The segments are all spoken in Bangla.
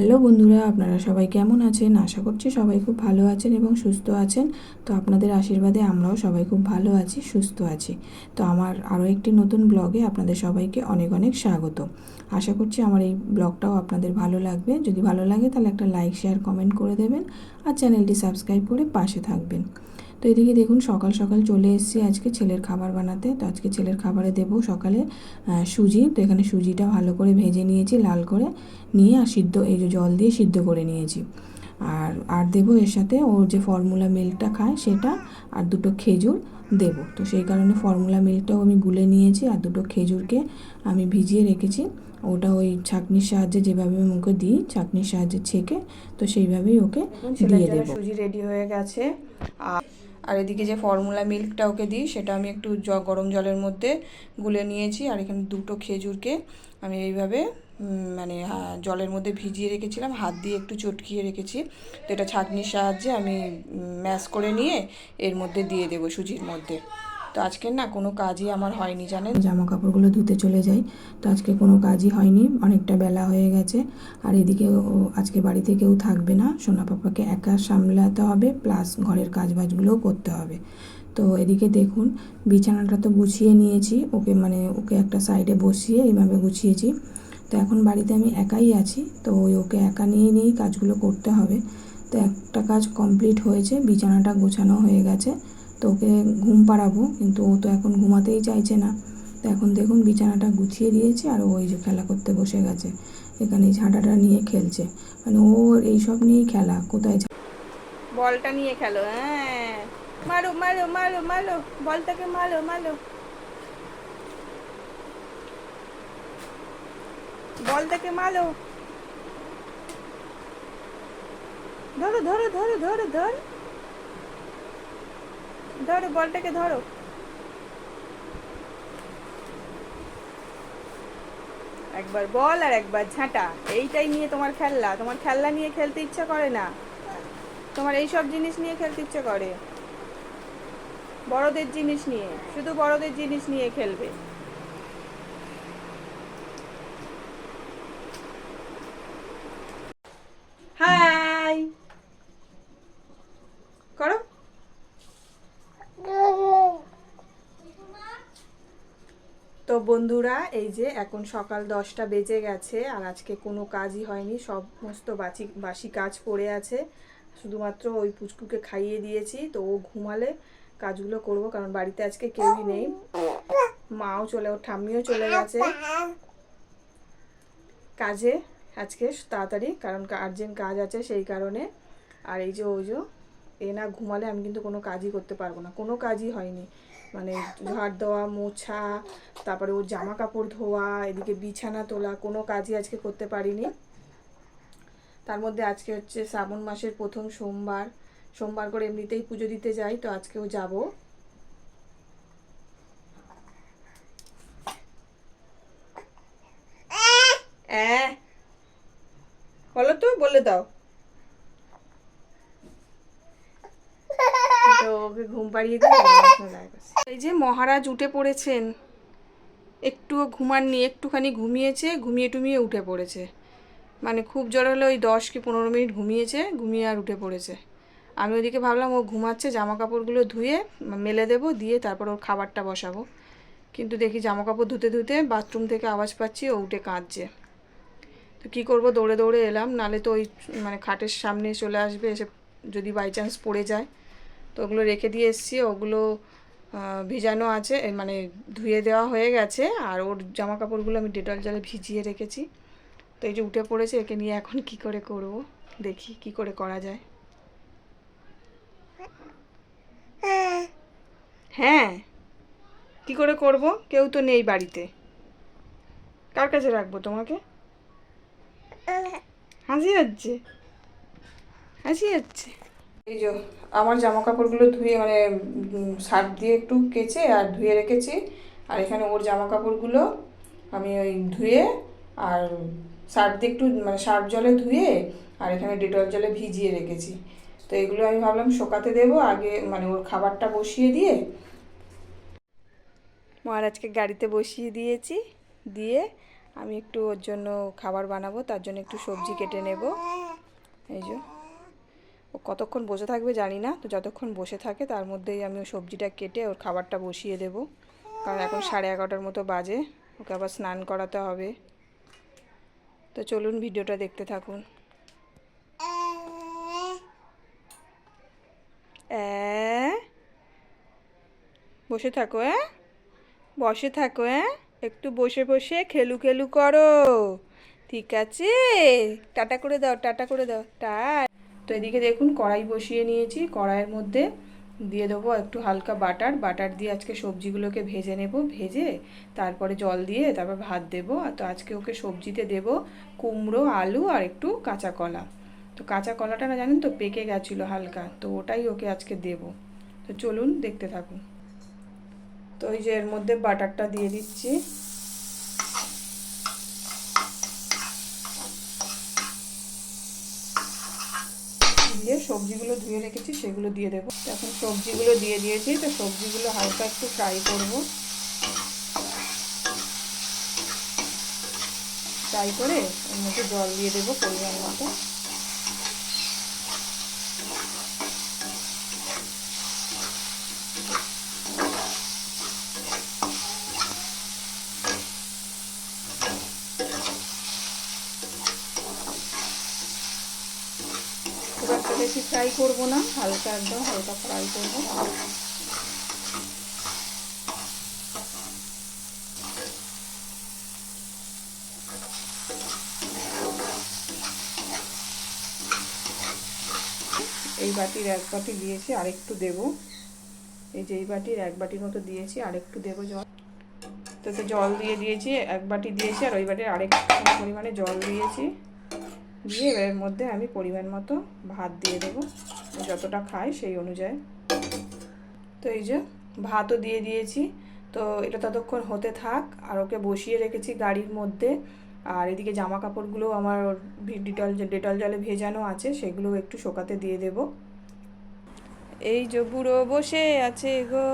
হ্যালো বন্ধুরা, আপনারা সবাই কেমন আছেন? আশা করছি সবাই খুব ভালো আছেন এবং সুস্থ আছেন। তো আপনাদের আশীর্বাদে আমরাও সবাই খুব ভালো আছি, সুস্থ আছি। তো আমার আরও একটি নতুন ব্লগে আপনাদের সবাইকে অনেক অনেক স্বাগত। আশা করছি আমার এই ব্লগটাও আপনাদের ভালো লাগবে। যদি ভালো লাগে তাহলে একটা লাইক, শেয়ার, কমেন্ট করে দেবেন আর চ্যানেলটি সাবস্ক্রাইব করে পাশে থাকবেন। তো এদিকে দেখুন সকাল সকাল চলে এসেছি আজকে ছেলের খাবার বানাতে। তো আজকে ছেলের খাবারে দেবো সকালে সুজি। তো এখানে সুজিটা ভালো করে ভেজে নিয়েছি লাল করে নিয়ে আর সিদ্ধ এই যে জল দিয়ে সিদ্ধ করে নিয়েছি। আর আর দেবো এর সাথে ওর যে ফর্মুলা মিল্কটা খায় সেটা আর দুটো খেজুর দেব। তো সেই কারণে ফর্মুলা মিল্কটাও আমি গুলে নিয়েছি আর দুটো খেজুরকে আমি ভিজিয়ে রেখেছি। ওটা ওই ছাঁকনির সাহায্যে যেভাবে আমি ওকে দিই ছাঁকনির সাহায্যে ছেঁকে তো সেইভাবেই ওকে দিয়ে দেবো। সুজি রেডি হয়ে গেছে। আর আর এদিকে যে ফর্মুলা মিল্কটা ওকে দিই, সেটা আমি একটু জ, গরম জলের মধ্যে গুলে নিয়েছি, আর এখানে দুটো খেজুরকে আমি এইভাবে মানে জলের মধ্যে ভিজিয়ে রেখেছিলাম, হাত দিয়ে একটু চটকিয়ে রেখেছি। তো এটা ছাঁকনির সাহায্যে আমি ম্যাশ করে নিয়ে এর মধ্যে দিয়ে দেবো সুজির মধ্যে। তো আজকে না কোনো কাজই আমার হয়নি, জানেন? জামা কাপড়গুলো ধুতে চলে যাই। তো আজকে কোনো কাজই হয়নি, অনেকটা বেলা হয়ে গেছে। আর এদিকে আজকে বাড়িতে কেউ থাকবে না। সোনা পাপাকে একা সামলাতে হবে, প্লাস ঘরের কাজ বাজগুলোও করতে হবে। তো এদিকে দেখুন, বিছানাটা তো গুছিয়ে নিয়েছি। ওকে মানে ওকে একটা সাইডে বসিয়ে এইভাবে গুছিয়েছি। তো এখন বাড়িতে আমি একাই আছি। তো ওই ওকে একা নিয়ে নিয়েই কাজগুলো করতে হবে। তো একটা কাজ কমপ্লিট হয়েছে, বিছানাটা গোছানো হয়ে গেছে। তো ওকে ঘুম পাড়াবো, কিন্তু ও তো এখন ঘুমাতেই চাইছে না। তো এখন দেখুন বিছানাটা গুছিয়ে দিয়েছে আর ওই যে খেলা করতে বসে গেছে। এখানে ঝাঁটাটা নিয়ে খেলছে। মানে ওর এইসব নিয়েই খেলা, কোথায় বলটা নিয়ে খেলো হ্যাঁ। মারো মারো মারো মারো, বলটাকে মারো মারো। বলটাকে মারো। ধরো ধরো ধরো ধরো, ধর। ধরো, বলটাকে ধরো। একবার বল আর একবার ঝাঁটা, এইটাই নিয়ে তোমার খেললা তোমার খেলনা নিয়ে খেলতে ইচ্ছা করে না। তোমার এইসব জিনিস নিয়ে খেলতে ইচ্ছা করে। বড়দের জিনিস নিয়ে, শুধু বড়দের জিনিস নিয়ে খেলবে হাই করো তো বন্ধুরা, এই যে এখন সকাল দশটা বেজে গেছে আর আজকে কোনো কাজই হয়নি, সমস্ত বাচি, বাসি কাজ পড়ে আছে। শুধুমাত্র ওই পুচকুকে খাইয়ে দিয়েছি, তো ও ঘুমালে কাজগুলো করব, কারণ বাড়িতে আজকে কেউই নেই। মাও চলে, ওর ঠাম্মিও চলে গেছে। কাজে আজকে তাড়াতাড়ি, কারণ আর্জেন্ট কাজ আছে সেই কারণে। আর এই যে ওই যে, এ না ঘুমালে আমি কিন্তু কোনো কাজই করতে পারব না, কোনো কাজই হয়নি। মানে ঝাড় দেওয়া মোছা, তারপরে ওর জামা কাপড় ধোয়া, এদিকে বিছানা তোলা, কোনো কাজই আজকে করতে পারিনি। তার মধ্যে আজকে হচ্ছে শ্রাবণ মাসের প্রথম সোমবার। সোমবার করে এমনিতেই পুজো দিতে যাই, তো আজকেও যাব। অ্যাঁ, বলো তো, বলে দাও। তো ওকে ঘুম পাড়িয়ে দিই এই যে মহারাজ উঠে পড়েছেন, একটুও ঘুমাননি, একটুখানি ঘুমিয়েছে, ঘুমিয়ে টুমিয়ে উঠে পড়েছে। মানে খুব জোর হলে ওই দশ কি পনেরো মিনিট ঘুমিয়েছে, ঘুমিয়ে আর উঠে পড়েছে। আমি ওদিকে ভাবলাম ও ঘুমাচ্ছে জামা কাপড়গুলো ধুয়ে মেলে দেবো, দিয়ে তারপর ওর খাবারটা বসাবো। কিন্তু দেখি জামা কাপড় ধুতে ধুতে বাথরুম থেকে আওয়াজ পাচ্ছি ও উঠে কাঁদছে। তো কী করব, দৌড়ে দৌড়ে এলাম, নালে তো ওই মানে খাটের সামনে চলে আসবে, এসে যদি বাই চান্স পড়ে যায়। তো ওগুলো রেখে দিয়ে এসেছি। ওগুলো ভিজানো আছে মানে ধুয়ে দেওয়া হয়ে গেছে। আর ওর জামা কাপড়গুলো আমি ডেটল জলে ভিজিয়ে রেখেছি। তো এই যে উঠে পড়েছে, একে নিয়ে এখন কি করে করব? দেখি কি করে করা যায়। হ্যাঁ কি করে করব? কেউ তো নেই বাড়িতে। কার কাছে রাখব তোমাকে? হাসি হচ্ছে। হাসি হচ্ছে। এই যে, আমার জামা কাপড়গুলো ধুয়ে মানে সার্ফ দিয়ে একটু কেচে আর ধুয়ে রেখেছি। আর এখানে ওর জামা কাপড়গুলো আমি ওই ধুয়ে আর সার্ফ দিয়ে একটু মানে সার্ফ জলে ধুয়ে আর এখানে ডেটল জলে ভিজিয়ে রেখেছি। তো এগুলো আমি ভাবলাম শোকাতে দেবো, আগে মানে ওর খাবারটা বসিয়ে দিয়ে। মহারাজকে গাড়িতে বসিয়ে দিয়েছি, দিয়ে আমি একটু ওর জন্য খাবার বানাবো, তার জন্য একটু সবজি কেটে নেব। এই যে। কতক্ষণ বসে থাকবে জানি না, তো যতক্ষণ বসে থাকে তার মধ্যেই আমি সবজিটা কেটে ওর খাবারটা বসিয়ে দেব। কারণ এখন সাড়ে এগারোটার মতো বাজে, ওকে আবার স্নান করাতে হবে। তো চলুন ভিডিওটা দেখতে থাকুন? বসে থাকো হ্যাঁ বসে থাকো হ্যাঁ একটু বসে বসে খেলু খেলু করো। ঠিক আছে? টাটা করে দাও, টাটা করে দাও টা তো এদিকে দেখুন কড়াই বসিয়ে নিয়েছি। কড়াইয়ের মধ্যে দিয়ে দেবো একটু হালকা বাটার। বাটার দিয়ে আজকে সবজিগুলোকে ভেজে নেব। ভেজে তারপরে জল দিয়ে তারপর ভাত দেবো। আর তো আজকে ওকে সবজিতে দেব কুমড়ো, আলু আর একটু কাঁচা কলা। তো কাঁচা কলাটা না জানেন তো পেকে গেছিল হালকা। তো ওটাই ওকে আজকে দেব। তো চলুন দেখতে থাকুন। তো এই যে এর মধ্যে বাটারটা দিয়ে দিচ্ছি দিয়ে সবজিগুলো ধুয়ে রেখেছি, সেগুলো দিয়ে দেবো। এখন সবজিগুলো দিয়ে দিয়েছি, তো সবজিগুলো হালকা একটু ফ্রাই করব। ফ্রাই করে ওর মধ্যে জল দিয়ে দেবো পরিমাণ মতো খুব একটা বেশি ফ্রাই করব না, হালকা একদম হালকা ফ্রাই করব। এই বাটির এক বাটি দিয়েছি, আরেকটু দেব। এই যে এই বাটির এক বাটির মতো দিয়েছি, আরেকটু দেবো জল। তো জল দিয়ে দিয়েছি, এক বাটি দিয়েছি, আর ওই বাটির আরেক পরিমাণে জল দিয়েছি। দিয়ে এর মধ্যে আমি পরিমাণ মতো ভাত দিয়ে দেবো। যতটা খাই সেই অনুযায়ী। তো এই যে ভাতও দিয়ে দিয়েছি। তো এটা ততক্ষণ হতে থাক আর ওকে বসিয়ে রেখেছি গাড়ির মধ্যে। আর এদিকে জামা কাপড়গুলো আমার ডিটল ডেটল জলে ভেজানো আছে সেগুলো একটু শোকাতে দিয়ে দেব। এই যে বুড়ো বসে আছে গো।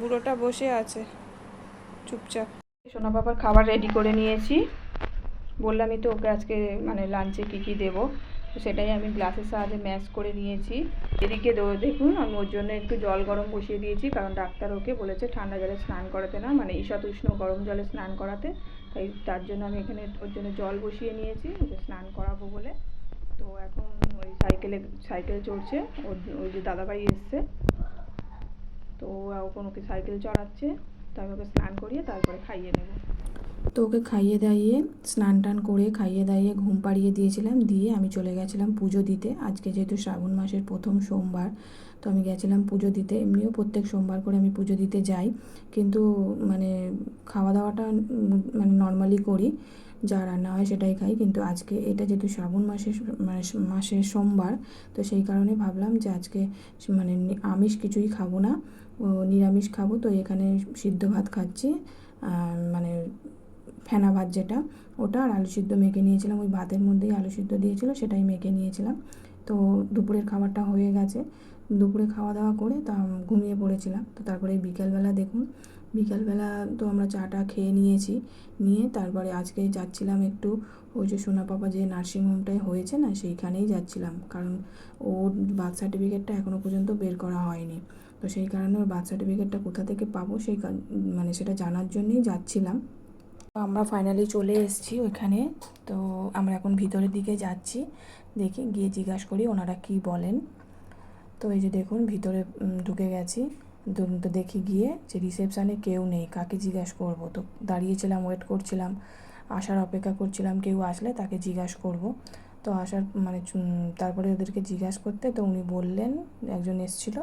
বুড়োটা বসে আছে। চুপচাপ। সোনা বাবার খাবার রেডি করে নিয়েছি। বললামই তো ওকে আজকে মানে লাঞ্চে কী কী দেবো, তো সেটাই আমি গ্লাসের সাহায্যে ম্যাশ করে নিয়েছি। এদিকে দেখুন, আমি ওর জন্য একটু জল গরম বসিয়ে দিয়েছি, কারণ ডাক্তার ওকে বলেছে ঠান্ডা জলে স্নান করাতে না মানে ঈষৎ উষ্ণ গরম জলে স্নান করাতে, তাই তার জন্য আমি এখানে ওর জন্য জল বসিয়ে নিয়েছি, ওকে স্নান করাবো বলে। তো এখন ওই সাইকেলে সাইকেল চড়ছে ওর, ওই যে দাদাভাই এসছে। তো এখন ওকে সাইকেল চড়াচ্ছে, তো আমি ওকে স্নান করিয়ে তারপরে খাইয়ে নেব। তো ওকে খাইয়ে দাইয়ে, স্নান টান করে খাইয়ে দাইয়ে ঘুম পাড়িয়ে দিয়েছিলাম, দিয়ে আমি চলে গেছিলাম পুজো দিতে। আজকে যেহেতু শ্রাবণ মাসের প্রথম সোমবার, তো আমি গেছিলাম পুজো দিতে। এমনিও প্রত্যেক সোমবার করে আমি পুজো দিতে যাই। কিন্তু মানে খাওয়া দাওয়াটা মানে নর্মালি করি, যা রান্না হয় সেটাই খাই। কিন্তু আজকে এটা যেহেতু শ্রাবণ মাসের মানে মাসের সোমবার, তো সেই কারণে ভাবলাম যে আজকে মানে আমিষ কিছুই খাব না। নিরামিষ খাব, তো এখানে সিদ্ধ ভাত খাচ্ছি। মানে ফেনা ভাত যেটা, ওটা আর আলু সিদ্ধ মেখে নিয়েছিলাম। ওই ভাতের মধ্যেই আলু সিদ্ধ দিয়েছিল, সেটাই মেখে নিয়েছিলাম। তো দুপুরের খাবারটা হয়ে গেছে। দুপুরে খাওয়া দাওয়া করে তা ঘুমিয়ে পড়েছিলাম। তো তারপরে বিকালবেলা দেখুন, বিকালবেলা তো আমরা চাটা খেয়ে নিয়েছি। নিয়ে তারপরে আজকে যাচ্ছিলাম একটু, ওই যে সোনা পাপা যে নার্সিংহোমটায় হয়েছে না, সেইখানেই যাচ্ছিলাম। কারণ ওর বার্থ সার্টিফিকেটটা এখনও পর্যন্ত বের করা হয়নি। তো সেই কারণে ওর বার্থ সার্টিফিকেটটা কোথা থেকে পাবো, সেই মানে সেটা জানার জন্যই যাচ্ছিলাম। আমরা ফাইনালি চলে এসেছি ওইখানে। তো আমরা এখন ভিতরের দিকে যাচ্ছি। দেখি গিয়ে জিজ্ঞাসা করি ওনারা কি বলেন। তো এই যে দেখুন, ভিতরে ঢুকে গেছি। তো- দেখি গিয়ে যে রিসেপশানে কেউ নেই, কাকে জিজ্ঞাসা করব? তো দাঁড়িয়েছিলাম ওয়েট করছিলাম, আসার অপেক্ষা করছিলাম, কেউ আসলে তাকে জিজ্ঞাসা করব। তো আসার মানে তারপরে ওদেরকে জিজ্ঞাসা করতে তো উনি বললেন, একজন এসেছিল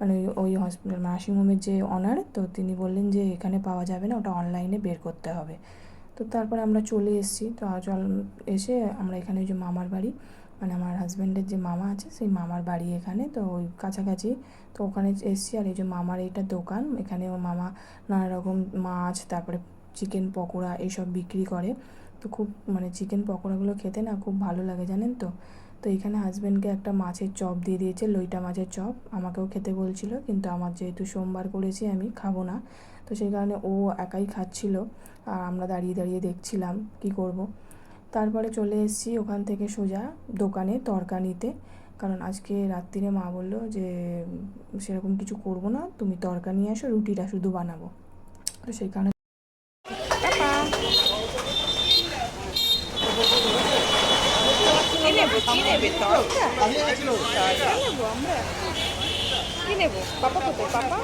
মানে ওই- ওই হসপিটাল নার্সিংহোমের যে অনার তো তিনি বললেন যে এখানে পাওয়া যাবে না, ওটা অনলাইনে বের করতে হবে। তো তারপরে আমরা চলে এসেছি। তো চল, এসে আমরা এখানে যে মামার বাড়ি মানে আমার হাজব্যান্ডের যে মামা আছে, সেই মামার বাড়ি এখানে, তো ওই কাছাকাছি। তো ওখানে এসেছি আর এই যে মামার এইটা দোকান, এখানে মামা নানা রকম মাছ, তারপরে চিকেন পকোড়া, এইসব বিক্রি করে। তো খুব মানে চিকেন পকোড়াগুলো খেতে না খুব ভালো লাগে, জানেন তো? তো এখানে হাজব্যান্ডকে একটা মাছের চপ দিয়ে দিয়েছে, লইটা মাছের চপ। আমাকেও খেতে বলছিল, কিন্তু আমার যেহেতু সোমবার করেছি, আমি খাব না। তো সেই কারণে ও একাই খাচ্ছিল। আর আমরা দাঁড়িয়ে দাঁড়িয়ে দেখছিলাম কি করব। তারপরে চলে এসেছি ওখান থেকে সোজা দোকানে তরকা নিতে কারণ আজকে রাত্রিরে মা বলল যে সেরকম কিছু করব না। তুমি তরকা নিয়ে আসো, রুটিটা শুধু বানাবো। তো সেই কারণে কি নেবে কি নেবে তরকা তরকা নেব আমরা কি নেব পাপা পাপা?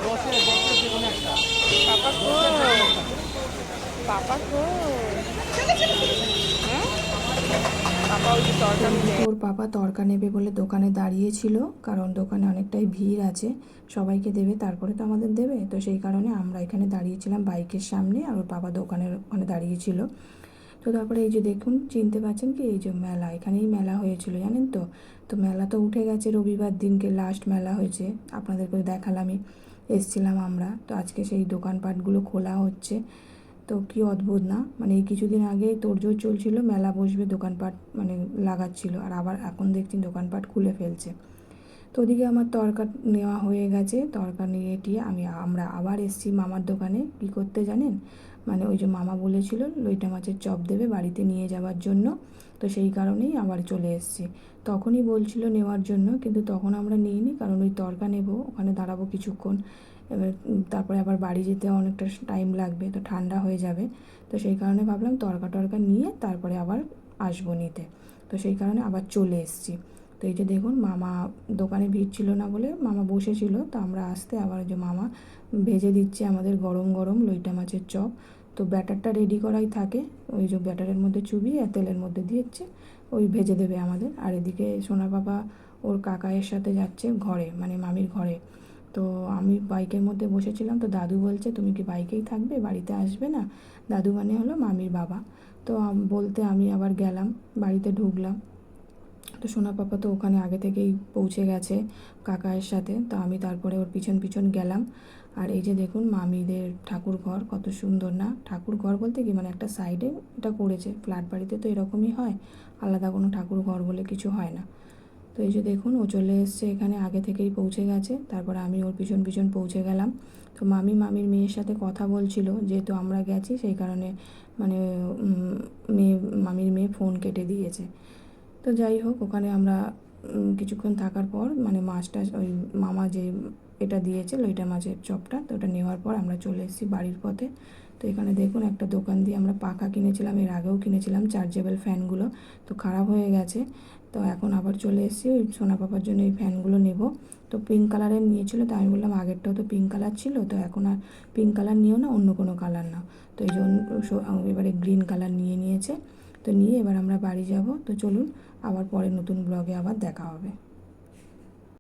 পাপা কই পাপা নিয়ে ওর পাপা তরকা নেবে বলে দোকানে দাঁড়িয়েছিল কারণ দোকানে অনেকটাই ভিড় আছে। সবাইকে দেবে, তারপরে তো আমাদের দেবে। তো সেই কারণে আমরা এখানে দাঁড়িয়েছিলাম বাইকের সামনে, আর ওর বাবা দোকানের ওখানে দাঁড়িয়েছিল তো তারপরে এই যে দেখুন, চিনতে পারছেন কি? এই যে মেলা, এখানেই মেলা হয়েছিল, জানেন তো? তো মেলা তো উঠে গেছে, রবিবার দিনকে লাস্ট মেলা হয়েছে আপনাদেরকে দেখালামই। এসছিলাম আমরা, তো আজকে সেই দোকানপাটগুলো খোলা হচ্ছে। তো কি অদ্ভুত না মানে এই কিছুদিন আগে তোড়জোড় চলছিল, মেলা বসবে, দোকানপাট মানে লাগাচ্ছিল, আর আবার এখন দেখছি দোকানপাট খুলে ফেলছে। তো ওদিকে আমার তরকা নেওয়া হয়ে গেছে তরকা নিয়ে টিয়ে আমি আমরা আবার এসেছি মামার দোকানে, কি করতে জানেন? মানে ওই যে মামা বলেছিল, লইটা মাছের চপ দেবে বাড়িতে নিয়ে যাওয়ার জন্য। তো সেই কারণেই আবার চলে এসেছি। তখনই বলছিল নেওয়ার জন্য, কিন্তু তখন আমরা নিইনি, কারণ ওই তরকা নেব, ওখানে দাঁড়াবো কিছুক্ষণ। এবার তারপরে আবার বাড়ি যেতে অনেকটা টাইম লাগবে, তো ঠান্ডা হয়ে যাবে। তো সেই কারণে ভাবলাম তরকা টরকা নিয়ে তারপরে আবার আসব নিতে। তো সেই কারণে আবার চলে এসেছি। তো এই যে দেখুন, মামা দোকানে ভিড় ছিল না বলে মামা বসেছিল, তো আমরা আসতে আবার যে মামা ভেজে দিচ্ছে আমাদের গরম গরম লইটা মাছের চপ। তো ব্যাটারটা রেডি করাই থাকে। ওই যে ব্যাটারের মধ্যে চুবিয়ে তেলের মধ্যে দিয়েছে, ওই ভেজে দেবে আমাদের। আর এদিকে সোনা বাবা ওর কাকায়ের সাথে যাচ্ছে ঘরে মানে মামির ঘরে। তো আমি বাইকের মধ্যে বসেছিলাম, তো দাদু বলছে, তুমি কি বাইকেই থাকবে? বাড়িতে আসবে না? দাদু মানে হলো মামির বাবা। তো বলতে আমি আবার গেলাম, বাড়িতে ঢুকলাম। তো সোনা পাপা তো ওখানে আগে থেকেই পৌঁছে গেছে কাকায়ের সাথে। তো আমি তারপরে ওর পিছন পিছন গেলাম। আর এই যে দেখুন মামিদের ঠাকুর ঘর, কত সুন্দর না? ঠাকুর ঘর বলতে কি? মানে একটা সাইডে এটা করেছে। ফ্ল্যাট বাড়িতে তো এরকমই হয়। আলাদা কোনো ঠাকুর ঘর বলে কিছু হয় না। তো এই যে দেখুন, ও চলে এসছে এখানে, আগে থেকেই পৌঁছে গেছে। তারপরে আমি ওর পিছন পিছন পৌঁছে গেলাম। তো মামি, মামির মেয়ের সাথে কথা বলছিল, যেহেতু আমরা গেছি, সেই কারণে মানে মেয়ে, মামির মেয়ে ফোন কেটে দিয়েছে। তো যাই হোক, ওখানে আমরা কিছুক্ষণ থাকার পর মানে মাছটা, ওই মামা যে এটা দিয়েছে লইটা মাছের চপটা, তো ওটা নেওয়ার পর আমরা চলে এসেছি বাড়ির পথে। তো এখানে দেখুন একটা দোকান দিয়ে আমরা পাখা কিনেছিলাম, এর আগেও কিনেছিলাম চার্জেবল ফ্যানগুলো, তো খারাপ হয়ে গেছে। তো এখন আবার চলে এসেছি, ওই সোনা পাপার জন্য এই ফ্যানগুলো নেব। তো পিঙ্ক কালারের নিয়েছিল, তো আমি বললাম আগেরটাও তো পিঙ্ক কালার ছিল, তো এখন আর পিঙ্ক কালার নিও না, অন্য কোনো কালার নাও। তো এই জন্য এবারে গ্রিন কালার নিয়ে নিয়েছে। তো নিয়ে এবার আমরা বাড়ি যাব। তো চলুন, আবার পরে নতুন ব্লগে আবার দেখা হবে।